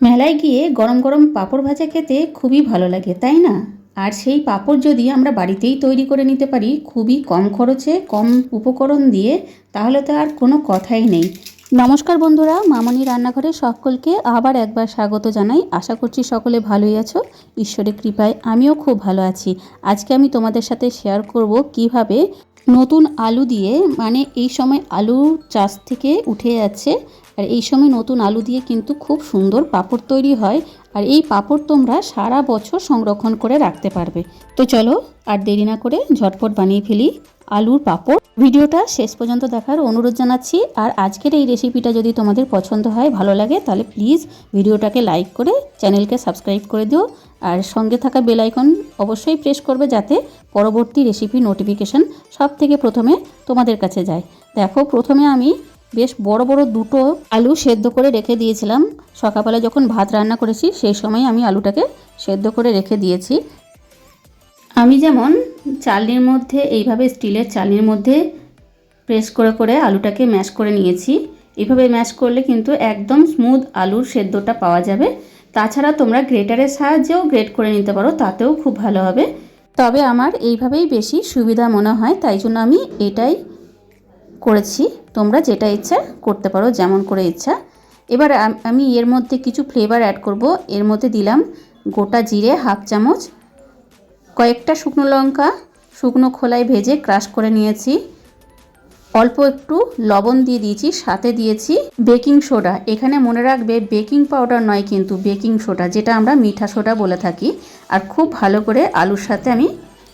মেলায় গিয়ে গরম গরম পাঁপড় ভাজা খেতে খুবই ভালো লাগে, তাই না? আর সেই পাঁপড় যদি আমরা বাড়িতেই তৈরি করে নিতে পারি খুবই কম খরচে, কম উপকরণ দিয়ে, তাহলে তো আর কোনো কথাই নেই। নমস্কার বন্ধুরা, মামনি রান্নাঘরে সকলকে আবার একবার স্বাগত জানাই। আশা করছি সকলে ভালোই আছো। ঈশ্বরের কৃপায় আমিও খুব ভালো আছি। আজকে আমি তোমাদের সাথে শেয়ার করব কীভাবে নতুন আলু দিয়ে মানে এই সময় আলু চাষ থেকে উঠে যাচ্ছে আর এই সময় নতুন আলু দিয়ে কিন্তু খুব সুন্দর পাঁপড় তৈরি হয়। আর এই পাঁপড় তোমরা সারা বছর সংরক্ষণ করে রাখতে পারবে। তো চলো আর দেরি না করে ঝটপট বানিয়ে ফেলি আলুর পাঁপড়। ভিডিওটা শেষ পর্যন্ত দেখার অনুরোধ জানাচ্ছি। আর আজকের এই রেসিপিটা যদি তোমাদের পছন্দ হয়, ভালো লাগে, তাহলে প্লিজ ভিডিওটাকে লাইক করে চ্যানেলকে সাবস্ক্রাইব করে দিও। আর সঙ্গে থাকা বেল আইকন অবশ্যই প্রেস করবে যাতে পরবর্তী রেসিপি নোটিফিকেশন সব থেকে প্রথমে তোমাদের কাছে যায়। দেখো, প্রথমে আমি বেশ বড় বড় দুটো আলু সেদ্ধ করে রেখে দিয়েছিলাম। সকালবেলা যখন ভাত রান্না করেছি, সেই সময় আমি আলুটাকে সেদ্ধ করে রেখে দিয়েছি। আমি যেমন চালনির মধ্যে, এইভাবে স্টিলের চালনির মধ্যে প্রেস করে করে আলুটাকে ম্যাশ করে নিয়েছি। এইভাবে ম্যাশ করলে কিন্তু একদম স্মুথ আলুর সেদ্ধটা পাওয়া যাবে। তাছাড়া তোমরা গ্রেটারের সাহায্যেও গ্রেট করে নিতে পারো, তাতেও খুব ভালো হবে। তবে আমার এইভাবেই বেশি সুবিধা মনে হয়, তাই জন্য আমি এটাই করেছি, তোমরা যেটা ইচ্ছা করতে পারো, যেমন করে ইচ্ছা। এবার আমি এর মধ্যে কিছু ফ্লেভার অ্যাড করব। এর মধ্যে দিলাম গোটা জিরে হাফ চামচ, কয়েকটা শুকনো লঙ্কা, শুকনো খোলায় ভেজে ক্রাশ করে নিয়েছি। অল্প একটু লবণ দিয়ে দিয়েছি, সাথে দিয়েছি বেকিং সোডা এখানে মনে রাখবে বেকিং পাউডার নয় কিন্তু বেকিং সোডা যেটা আমরা মিঠা সোডা বলে থাকি। আর খুব ভালো করে আলুর সাথে আমি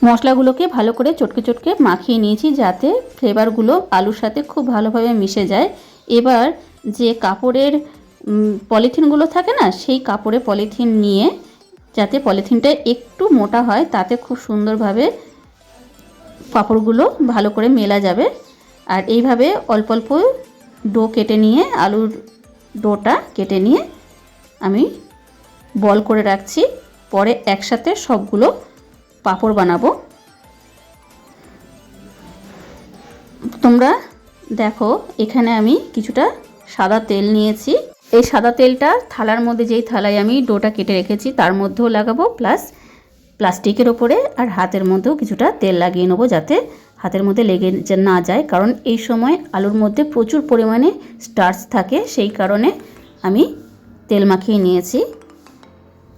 মশলাগুলোকে ভালো করে চটকে চটকে মাখিয়ে নিয়েছি যাতে ফ্লেভারগুলো আলুর সাথে খুব ভালোভাবে মিশে যায়। এবার যে কাপড়ের পলিথিনগুলো থাকে না, সেই কাপড়ে পলিথিন নিয়ে যাতে পলিথিনটা একটু মোটা হয়, তাতে খুব সুন্দরভাবে পাঁপড়গুলো ভালো করে মেলা যাবে। আর এইভাবে অল্প অল্প ডো কেটে নিয়ে, আলুর ডোটা কেটে নিয়ে আমি বল করে রাখছি। পরে একসাথে সবগুলো পাঁপড় বানাবো। তোমরা দেখো, এখানে আমি কিছুটা সাদা তেল নিয়েছি। এই সাদা তেলটা থালার মধ্যে যেই থালায় আমি ডোটা কেটে রেখেছি, তার মধ্যেও লাগাবো, প্লাস প্লাস্টিকের ওপরে আর হাতের মধ্যেও কিছুটা তেল লাগিয়ে নেব যাতে হাতের মধ্যে লেগে না যায়। কারণ এই সময় আলুর মধ্যে প্রচুর পরিমাণে স্টার্চ থাকে, সেই কারণে আমি তেল মাখিয়ে নিয়েছি।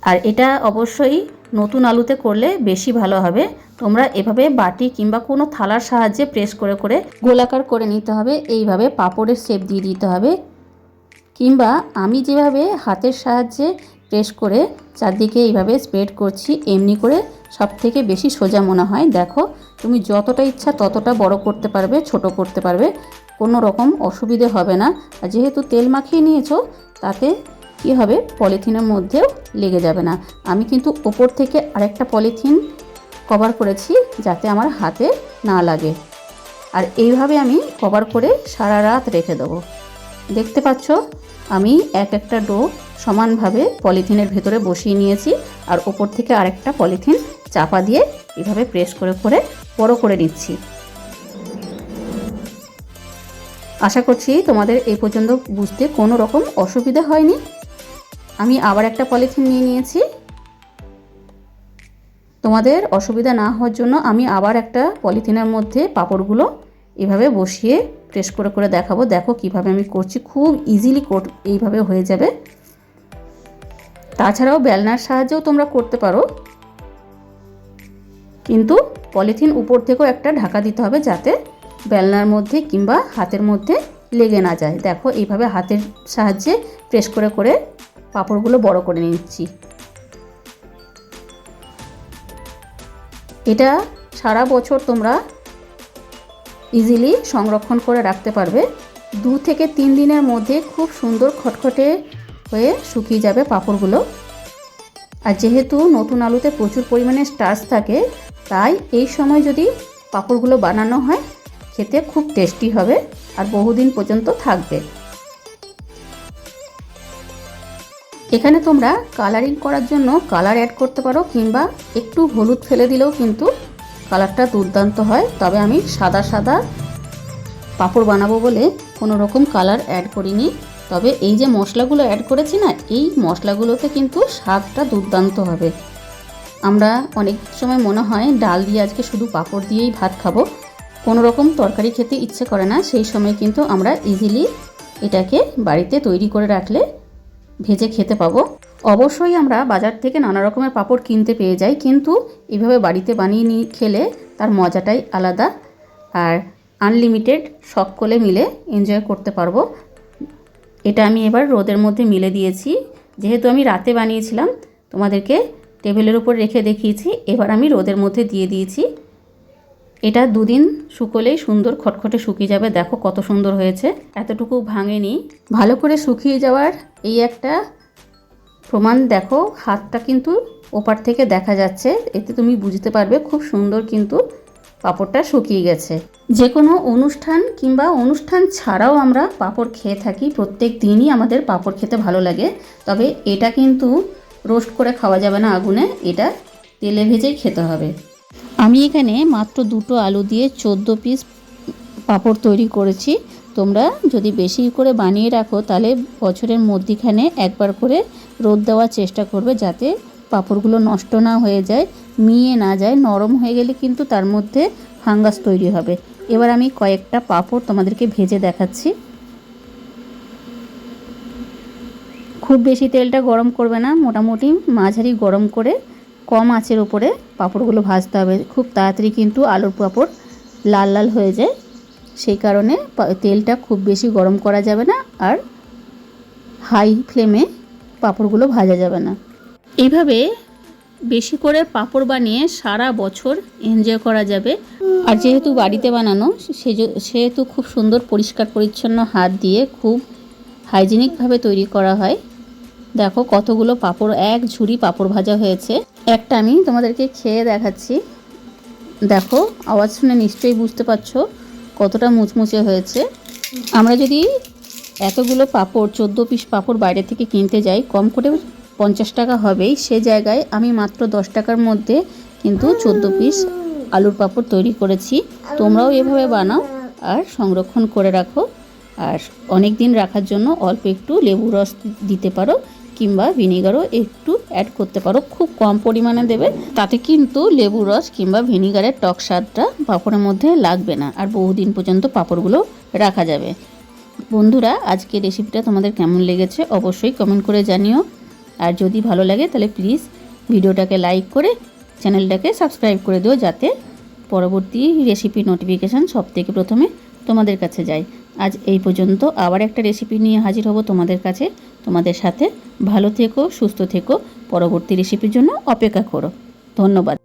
আর এটা অবশ্যই নতুন আলুতে করলে বেশি ভালো হবে। তোমরা এভাবে বাটি কিংবা কোনো থালার সাহায্যে প্রেস করে করে গোলাকার করে নিতে হবে। এইভাবে পাপড়ের শেপ দিয়ে দিতে হবে। কিংবা আমি যেভাবে হাতের সাহায্যে প্রেস করে চারদিকে এইভাবে স্প্রেড করছি, এমনি করে সব থেকে বেশি সোজা মনে হয়। দেখো, তুমি যতটা ইচ্ছা ততটা বড় করতে পারবে, ছোট করতে পারবে। কোনো রকম অসুবিধে হবে না। আর যেহেতু তেল মাখিয়ে নিয়েছো, তাতে কি হবে? পলিথিনের মধ্যেও লেগে যাবে না। আমি কিন্তু ওপর থেকে আরেকটা পলিথিন কভার করেছি যাতে আমার হাতে না লাগে। আর এইভাবে আমি কভার করে সারা রাত রেখে দেবো। দেখতে পাচ্ছ, আমি এক একটা ডো সমানভাবে পলিথিনের ভেতরে বসিয়ে নিয়েছি আর ওপর থেকে আরেকটা পলিথিন চাপা দিয়ে এভাবে প্রেস করে করে, বড় করে নিচ্ছি। আশা করছি তোমাদের এই পর্যন্ত বুঝতে কোনো রকম অসুবিধা হয়নি। আমি আবার একটা পলিথিন নিয়ে নিয়েছি। তোমাদের অসুবিধা না হওয়ার জন্য আমি আবার একটা পলিথিনের মধ্যে পাঁপড়গুলো এভাবে বসিয়ে প্রেস করে করে দেখাবো। দেখো কীভাবে আমি করছি। খুব ইজিলি এইভাবে হয়ে যাবে। তাছাড়াও বেলনার সাহায্যেও তোমরা করতে পারো। কিন্তু পলিথিন উপর থেকেও একটা ঢাকা দিতে হবে যাতে বেলনার মধ্যে কিংবা হাতের মধ্যে লেগে না যায়। দেখো এইভাবে হাতের সাহায্যে প্রেস করে করে পাঁপড়গুলো বড় করে নিচ্ছি। এটা সারা বছর তোমরা ইজিলি সংরক্ষণ করে রাখতে পারবে। দু থেকে তিন দিনের মধ্যে খুব সুন্দর খটখটে হয়ে শুকিয়ে যাবে পাঁপড়গুলো। আর যেহেতু নতুন আলুতে প্রচুর পরিমাণে স্টার্চ থাকে, তাই এই সময় যদি পাঁপড়গুলো বানানো হয়, খেতে খুব টেস্টি হবে আর বহুদিন পর্যন্ত থাকবে। এখানে তোমরা কালারিং করার জন্য কালার অ্যাড করতে পারো কিংবা একটু হলুদ ফেলে দিলেও কিন্তু কালারটা দুর্দান্ত হয়। তবে আমি সাদা সাদা পাঁপড় বানাবো বলে কোনো রকম কালার অ্যাড করিনি। তবে এই যে মশলাগুলো অ্যাড করেছি না, এই মশলাগুলোতে কিন্তু স্বাদটা দুর্দান্ত হবে। আমরা অনেক সময় মনে হয় ডাল দিয়ে আজকে শুধু পাঁপড় দিয়েই ভাত খাব। কোনো রকম তরকারি খেতে ইচ্ছে করে না, সেই সময় কিন্তু আমরা ইজিলি এটাকে বাড়িতে তৈরি করে রাখলে ভেজে খেতে পাবো। অবশ্যই আমরা বাজার থেকে নানা রকমের পাঁপড় কিনতে পেয়ে যাই, কিন্তু এভাবে বাড়িতে বানিয়ে নিয়ে খেলে তার মজাটাই আলাদা আর আনলিমিটেড সকলে মিলে এনজয় করতে পারব। এটা আমি এবার রোদের মধ্যে মিলে দিয়েছি। যেহেতু আমি রাতে বানিয়েছিলাম, তোমাদেরকে টেবিলের উপর রেখে দেখিয়েছি, এবার আমি রোদের মধ্যে দিয়ে দিয়েছি। এটা দুদিন শুকোলেই সুন্দর খটখটে শুকিয়ে যাবে, দেখো কত সুন্দর হয়েছে, এতটুকু ভাঙেনি। ভালো করে শুকিয়ে যাওয়ার এই একটা প্রমাণ দেখো, হাতটা কিন্তু ওপার থেকে দেখা যাচ্ছে, এতে তুমি বুঝতে পারবে খুব সুন্দর কিন্তু পাঁপড়টা শুকিয়ে গেছে। যে কোনো অনুষ্ঠান কিংবা অনুষ্ঠান ছাড়াও আমরা পাঁপড় খেয়ে থাকি, প্রত্যেক দিনই আমাদের পাঁপড় খেতে ভালো লাগে, তবে এটা কিন্তু রোস্ট করে খাওয়া যাবে না আগুনে, এটা তেলে ভেজেই খেতে হবে। আমি এখানে মাত্র দুটো আলু দিয়ে চোদ্দ পিস পাঁপড় তৈরি করেছি। তোমরা যদি বেশি করে বানিয়ে রাখো, তাহলে বছরের মধ্যিখানে একবার করে রোদ দেওয়ার চেষ্টা করবে যাতে পাঁপড়গুলো নষ্ট না হয়ে যায়, মিয়ে না যায়, নরম হয়ে গেলে কিন্তু তার মধ্যে ফাঙ্গাস তৈরি হবে। এবার আমি কয়েকটা পাঁপড় তোমাদেরকে ভেজে দেখাচ্ছি। খুব বেশি তেলটা গরম করবে না, মোটামুটি মাঝারি গরম করে কম আঁচের ওপরে পাঁপড়গুলো ভাজতে হবে। খুব তাড়াতাড়ি কিন্তু আলুর পাঁপড় লাল লাল হয়ে যায়। সেই কারণে তেলটা খুব বেশি গরম করা যাবে না আর হাই ফ্লেমে পাঁপড়গুলো ভাজা যাবে না। এইভাবে বেশি করে পাঁপড় বানিয়ে সারা বছর এনজয় করা যাবে। আর যেহেতু বাড়িতে বানানো সেহেতু খুব সুন্দর পরিষ্কার পরিচ্ছন্ন হাত দিয়ে খুব হাইজিনিকভাবে তৈরি করা হয়। দেখো কতগুলো পাঁপড়, এক ঝুড়ি পাঁপড় ভাজা হয়েছে। একটা আমি তোমাদেরকে খেয়ে দেখাচ্ছি। দেখো, আওয়াজ শুনে নিশ্চয়ই বুঝতে পারছ। কতটা মুচমুচে হয়েছে। আমরা যদি এতগুলো পাপড়, চোদ্দ পিস পাপড় বাইরে থেকে কিনতে যাই, কম করে পঞ্চাশ টাকা হবেই। সে জায়গায় আমি মাত্র দশ টাকার মধ্যে কিন্তু চোদ্দ পিস আলুর পাঁপড় তৈরি করেছি। তোমরাও এভাবে বানাও আর সংরক্ষণ করে রাখো। আর অনেক দিন রাখার জন্য অল্প একটু লেবু রস দিতে পারো। কিংবা ভিনিগারও একটু অ্যাড করতে পারো। খুব কম পরিমাণে দেবে। তাতে কিন্তু লেবু রস কিংবা ভিনিগারের টক স্বাদটা পাঁপড়ের মধ্যে লাগবে না। আর বহুদিন পর্যন্ত পাঁপড়গুলো রাখা যাবে। বন্ধুরা আজকে রেসিপিটা তোমাদের কেমন লেগেছে অবশ্যই কমেন্ট করে জানিও। আর যদি ভালো লাগে, তাহলে প্লিজ ভিডিওটাকে লাইক করে চ্যানেলটাকে সাবস্ক্রাইব করে দিও যাতে পরবর্তী রেসিপি নোটিফিকেশান সব থেকে প্রথমে তোমাদের কাছে যায়। আজ এই পর্যন্ত আবার একটা রেসিপি নিয়ে হাজির হব তোমাদের কাছে। তোমাদের সাথে ভালো থেকো সুস্থ থেকো। পরবর্তী রেসিপির জন্য অপেক্ষা করো। ধন্যবাদ।